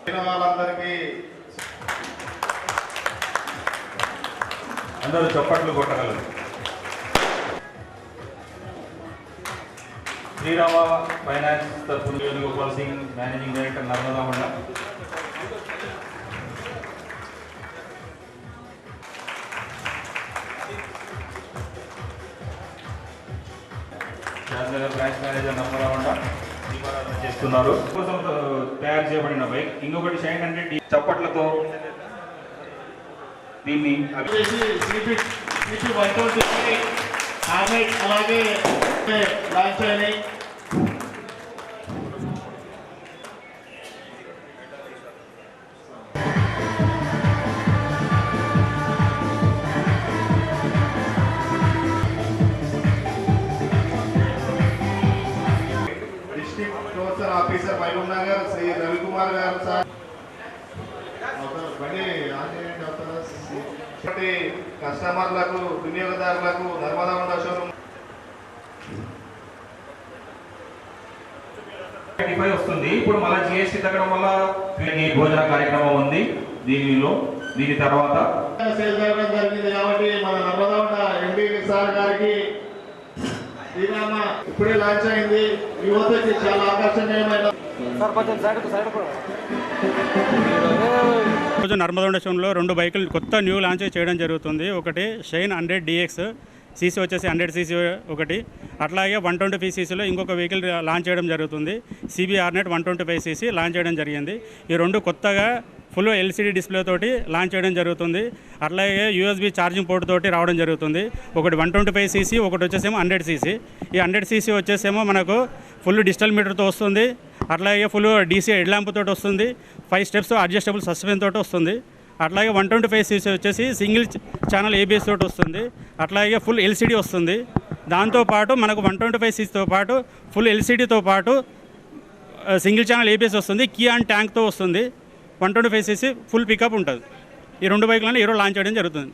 అయిన వాళ్ళందరికీ అందరూ చప్పట్లు కొట్టగలరు. శ్రీరామ ఫైనాన్స్ తరఫున వేణుగోపాల్ సింగ్ మేనేజింగ్ డైరెక్టర్ నర్మదా మండలం శాస్త్రనగర్ బ్రాంచ్ మేనేజర్ నర్మదా మండలం దీపారాధన చేస్తున్నారు. కోసం తయారు చేయబడిన బైక్. ఇంకొకటి షైన్ హండ్రెడ్ చప్పట్లతో దీన్ని అలాగే లాంచ్ అయినాయి ఆఫీసర్ మహబూబ్ నగర్ శ్రీ రవికుమార్ గారు సార్. కస్టమర్లకు వినియోగదారులకు నర్మదా హోండా షోరూమ్? వస్తుంది. ఇప్పుడు మళ్ళీ జిఎస్టీ తగ్గడం వల్ల భోజన కార్యక్రమం ఉంది దీనిలో. దీని తర్వాత జరిగింది కాబట్టి మన నర్మదా ఎండి సార్ గారికి శ్రీరామ ఇప్పుడే లాంచ్ అయింది. యువతకి చాలా ఆకర్షణీయమైన రోజు నర్మదొండశంలో రెండు బైకులు కొత్త న్యూ లాంచ్ చేయడం జరుగుతుంది. ఒకటి షైన్ హండ్రెడ్ డిఎక్స్ సీసీ వచ్చేసి హండ్రెడ్ సీసీ ఒకటి. అట్లాగే వన్ ట్వంటీ ఫైవ్ సీసీలో ఇంకొక వెహికల్ లాంచ్ చేయడం జరుగుతుంది. CBR net one twenty five CC launch చేయడం జరిగింది. ఈ రెండు కొత్తగా ఫుల్ ఎల్సీడీ డిస్ప్లే తోటి లాంచ్ చేయడం జరుగుతుంది. అట్లాగే యూఎస్బి ఛార్జింగ్ పోర్ట్ తోటి రావడం జరుగుతుంది. ఒకటి వన్ ట్వంటీ ఫైవ్ సీసీ ఒకటి వచ్చేసేమో హండ్రెడ్ సీసీ. ఈ హండ్రెడ్ సీసీ వచ్చేసేమో మనకు ఫుల్ డిజిటల్ మీటర్తో వస్తుంది. అట్లాగే ఫుల్ డీసీ హెడ్ ల్యాంప్ తోటి వస్తుంది. ఫైవ్ స్టెప్స్ అడ్జస్టబుల్ సస్పెన్ తోటి వస్తుంది. అట్లాగే వన్ ట్వంటీ ఫైవ్ సీసీ వచ్చేసి సింగిల్ ఛానల్ ఏబిఎస్ తోటి వస్తుంది. అట్లాగే ఫుల్ ఎల్సీడీ వస్తుంది. దాంతోపాటు మనకు వన్ ట్వంటీ ఫైవ్ సీసీతో పాటు ఫుల్ ఎల్సీడీతో పాటు సింగిల్ ఛానల్ ఏబిఎస్ వస్తుంది. కీ అండ్ ట్యాంక్తో వస్తుంది. One twenty five CC full pickup ఉంటుంది. ఈ రెండు బైక్లను ఈరోజు లాంచ్ చేయడం జరుగుతుంది.